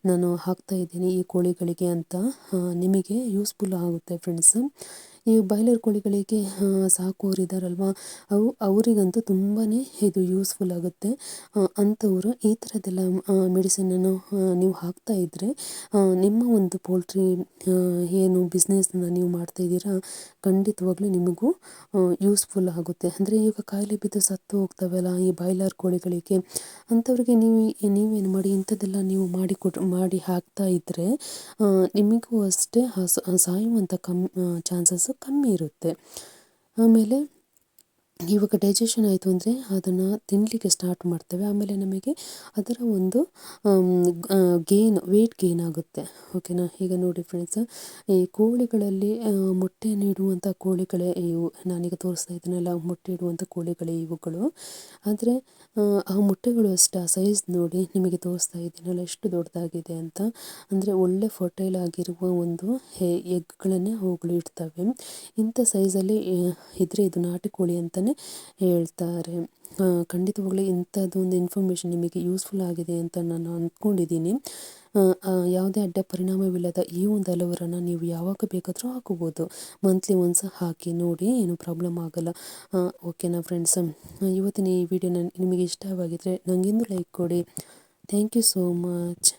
S1: ನಾನು ಹಾಕ್ತಾ ಇದ್ದೀನಿ ಈ ಕೋಳಿಗಳಿಗೆ ಅಂತ ನಿಮಗೆ ಯೂಸ್ಫುಲ್ ಆಗುತ್ತೆ ಫ್ರೆಂಡ್ಸ್ ಈ ಬಾಯ್ಲರ್ ಕೋಳಿಗಳಿಗೆ ಸಾಕುವವರಿದ್ದಾರಲ್ವ ಅವು, ಅವರಿಗಂತೂ ತುಂಬಾ ಇದು ಯೂಸ್ಫುಲ್ ಆಗುತ್ತೆ. ಅಂಥವರು ಈ ಥರದ್ದೆಲ್ಲ ಮೆಡಿಸಿನನ್ನು ನೀವು ಹಾಕ್ತಾ ಇದ್ದರೆ ನಿಮ್ಮ ಒಂದು ಪೋಲ್ಟ್ರಿ ಏನು ಬಿಸ್ನೆಸ್ನ ನೀವು ಮಾಡ್ತಾ ಇದ್ದೀರಾ, ಖಂಡಿತವಾಗ್ಲೂ ನಿಮಗೂ ಯೂಸ್ಫುಲ್ ಆಗುತ್ತೆ. ಅಂದರೆ ಈಗ ಕಾಯಿಲೆ ಬಿದ್ದು ಸತ್ತು ಹೋಗ್ತಾವಲ್ಲ ಈ ಬಾಯ್ಲರ್ ಕೋಳಿಗಳಿಗೆ, ಅಂಥವ್ರಿಗೆ ನೀವು, ನೀವೇನು ಮಾಡಿ, ಇಂಥದ್ದೆಲ್ಲ ನೀವು ಮಾಡಿ ಕೊಟ್ಟು ಮಾಡಿ ಹಾಕ್ತಾ ಇದ್ದರೆ ನಿಮಗೂ ಅಷ್ಟೇ ಸಾಯುವಂಥ ಕಮ್ಮಿ ಚಾನ್ಸಸ್ಸು ಕಮ್ಮಿ ಇರುತ್ತೆ. ಆಮೇಲೆ ಇವಾಗ ಡೈಜೆಷನ್ ಆಯಿತು ಅಂದರೆ ಅದನ್ನು ತಿನ್ನಲಿಕ್ಕೆ ಸ್ಟಾರ್ಟ್ ಮಾಡ್ತೇವೆ. ಆಮೇಲೆ ನಮಗೆ ಅದರ ಒಂದು ಗೇನ್ ವೆಯ್ಟ್ ಗೇನ್ ಆಗುತ್ತೆ. ಓಕೆನಾ ಈಗ ನೋಡಿ ಫ್ರೆಂಡ್ಸ್ ಈ ಕೋಳಿಗಳಲ್ಲಿ ಮೊಟ್ಟೆಯನ್ನು ಇಡುವಂಥ ಕೋಳಿಗಳೇ ಇವು. ನಾನೀಗ ತೋರಿಸ್ತಾ ಇದ್ದೀನಲ್ಲ, ಮೊಟ್ಟೆ ಇಡುವಂಥ ಕೋಳಿಗಳೇ ಇವುಗಳು. ಆದರೆ, ಆ ಮೊಟ್ಟೆಗಳು ಅಷ್ಟು ಆ ಸೈಜ್ ನೋಡಿ ನಿಮಗೆ ತೋರಿಸ್ತಾ ಇದ್ದೀನಲ್ಲ, ಎಷ್ಟು ದೊಡ್ಡದಾಗಿದೆ ಅಂತ. ಅಂದರೆ ಒಳ್ಳೆ ಫರ್ಟೈಲ್ ಆಗಿರುವ ಒಂದು ಎಗ್ಗಳನ್ನೇ ಅವುಗಳು ಇಡ್ತವೆ. ಇಂಥ ಸೈಜಲ್ಲಿ ಇದ್ದರೆ ಇದು ನಾಟಿ ಕೋಳಿ ಅಂತಲೇ ಹೇಳ್ತಾರೆ. ಖಂಡಿತವಾಗ್ಲೂ ಇಂಥದ್ದೊಂದು ಇನ್ಫಾರ್ಮೇಷನ್ ನಿಮಗೆ ಯೂಸ್ಫುಲ್ ಆಗಿದೆ ಅಂತ ನಾನು ಅಂದ್ಕೊಂಡಿದ್ದೀನಿ. ಯಾವುದೇ ಅಡ್ಡ ಪರಿಣಾಮವಿಲ್ಲದ ಈ ಒಂದು ಹಲವರನ್ನು ನೀವು ಯಾವಾಗ ಬೇಕಾದರೂ ಹಾಕೋಬೋದು ಮಂತ್ಲಿ ಒನ್ಸ್ ಹಾಕಿ ನೋಡಿ, ಏನು ಪ್ರಾಬ್ಲಮ್ ಆಗಲ್ಲ. ಓಕೆನಾ ಫ್ರೆಂಡ್ಸ್ ಇವತ್ತಿನ ಈ ವಿಡಿಯೋ ನಿಮಗೆ ಇಷ್ಟವಾಗಿದ್ದರೆ ನನಗಿಂದು ಲೈಕ್ ಕೊಡಿ. Thank you so much